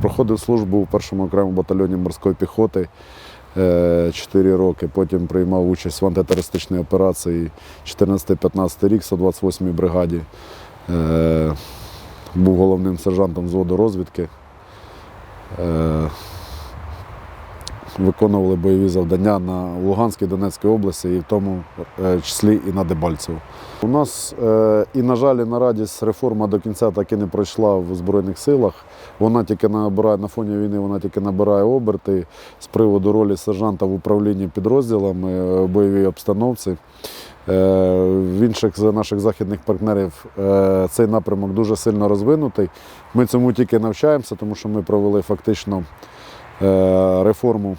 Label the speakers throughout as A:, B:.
A: проходив службу у першому окремому батальйоні морської піхоти 4 роки. Потім приймав участь в антитерористичній операції 14-15 рік, 128-й бригаді. Е, Був головним сержантом взводу розвідки. Виконували бойові завдання на Луганській Донецькій області і в тому е, числі і на Дебальцево. У нас е, і, на жаль, і на радість реформа до кінця так і не пройшла в Збройних силах. Вона тільки набирає на фоні війни, вона тільки набирає оберти з приводу ролі сержанта в управлінні підрозділами е, бойовій обстановці. В інших з наших західних партнерів цей напрямок дуже сильно розвинутий. Ми цьому тільки навчаємося, тому що ми провели фактично реформу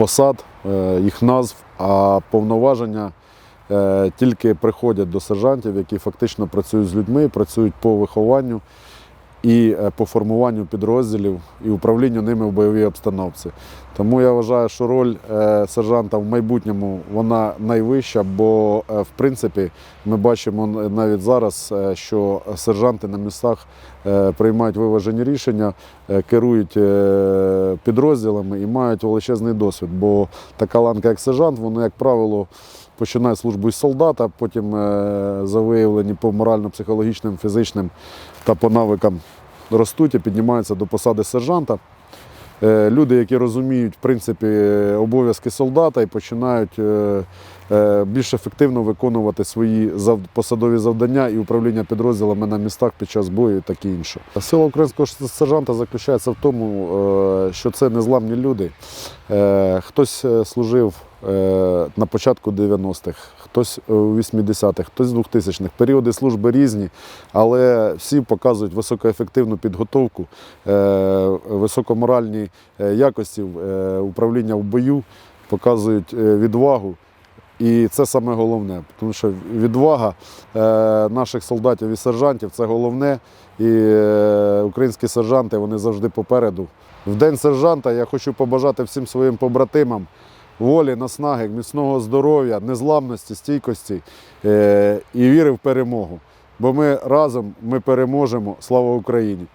A: посад, е, їх назв, а повноваження е, тільки приходять до сержантів, які фактично працюють з людьми, працюють по вихованню і е, по формуванню підрозділів і управлінню ними в бойовій обстановці. Тому я вважаю, що роль е, сержанта в майбутньому вона найвища, бо е, в принципі ми бачимо навіть зараз, що сержанти на містах приймають виважені рішення, керують підрозділами і мають величезний досвід. Бо така ланка, як сержант, вона, як правило, починає службу із солдата, потім е, за виявлені по морально-психологічним, фізичним та по навикам ростуть і піднімаються до посади сержанта. Е, Люди, які розуміють в принципі, обов'язки солдата і починають е, більш ефективно виконувати свої посадові завдання і управління підрозділами на містах під час бою і таке інше. Сила українського сержанта заключається в тому, що це незламні люди. Хтось служив на початку 90-х, хтось у 80-х, хтось з 2000-х. Періоди служби різні, але всі показують високоефективну підготовку, е, високоморальні е, якості е, управління в бою, показують е, відвагу. І це саме головне, тому що відвага е, наших солдатів і сержантів це головне. І е, українські сержанти вони завжди попереду. В день сержанта я хочу побажати всім своїм побратимам волі, наснаги, міцного здоров'я, незламності, стійкості е, і віри в перемогу. Бо ми разом ми переможемо. Слава Україні!